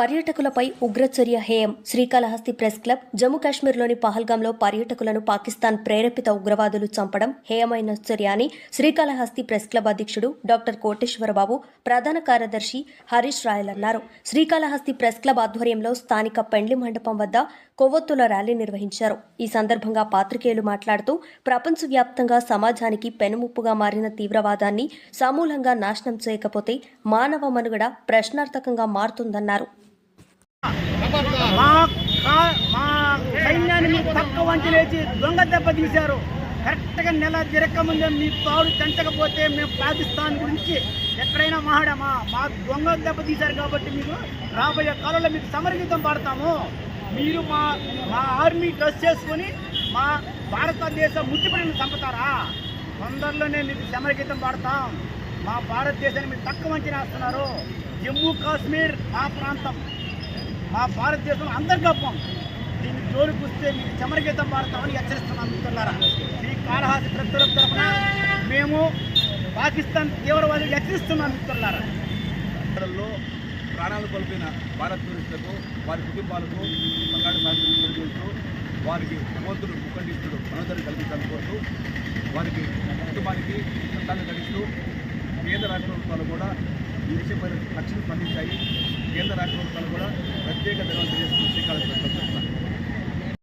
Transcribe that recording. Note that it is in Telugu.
పర్యాటకులపై ఉగ్రచర్య హేయం. శ్రీకాళహస్తి ప్రెస్ క్లబ్ జమ్మూ కాశ్మీర్లోని పహల్గాంలో పర్యాటకులను పాకిస్తాన్ ప్రేరేపిత ఉగ్రవాదులు చంపడం హేయమైన చర్య అని శ్రీకాళహస్తి ప్రెస్ క్లబ్ అధ్యక్షుడు డాక్టర్ కోటేశ్వరబాబు ప్రధాన కార్యదర్శి హరీష్ రాయల్ అన్నారు. శ్రీకాళహస్తి ప్రెస్ క్లబ్ ఆధ్వర్యంలో స్థానిక పెండ్లి మండపం వద్ద కొవ్వొత్తుల ర్యాలీ నిర్వహించారు. ఈ సందర్భంగా పాత్రికేయులు మాట్లాడుతూ ప్రపంచవ్యాప్తంగా సమాజానికి పెనుముప్పుగా మారిన తీవ్రవాదాన్ని సమూలంగా నాశనం చేయకపోతే మానవ మనుగడ ప్రశ్నార్థకంగా మారుతుందన్నారు. మా కా- మా సైన్యాన్ని మీరు తక్కువ వంచి లేచి దొంగ దెబ్బ తీశారు. కరెక్ట్గా నెల తిరక్క ముందే మీ పావులు తెంచకపోతే మేము పాకిస్తాన్ గురించి ఎక్కడైనా మాట్లాడామా? మా దొంగ దెబ్బ తీశారు కాబట్టి మీకు రాబోయే కాలంలో మీకు సమరగీతం పాడతాము. మీరు మా మా ఆర్మీ డ్రెస్ చేసుకొని మా భారతదేశ ముట్టిపడిని చంపుతారా? తొందరలోనే మీకు సమరగీతం పాడతాం. మా భారతదేశాన్ని మీరు తక్కువ అంచనా వేస్తున్నారు జమ్మూ కాశ్మీర్ మా ప్రాంతం. మా భారతదేశం అంతర్గతం దీన్ని జోలికి వస్తే మీకు చెమరగీతం పాడతామని హెచ్చరిస్తున్నాం మిత్రులారా. ఈ కాళహాసి ప్రజల తరఫున మేము పాకిస్తాన్ తీవ్రవాదులు హెచ్చరిస్తున్నాం మిత్రులారా. ప్రాణాలు కోల్పోయిన భారత్ టూరిస్టులకు వారి కుటుంబాలకు బంగారు సాగుతూ వారికి భగవంతుడు ముఖండిస్తుడు మనోదరి కల్పించాలని కోరుతూ వారికి కుటుంబానికి చట్టాన్ని గడిస్తూ కేంద్ర రాష్ట్ర ప్రభుత్వాలు కూడా ఈ విషయంపై లక్ష్యం స్పందించాయి. కేంద్ర రాష్ట్ర ప్రభుత్వాలు కూడా ప్రత్యేక ధన్యవాదాలు తెలియజేస్తూ శ్రీకాళహస్తి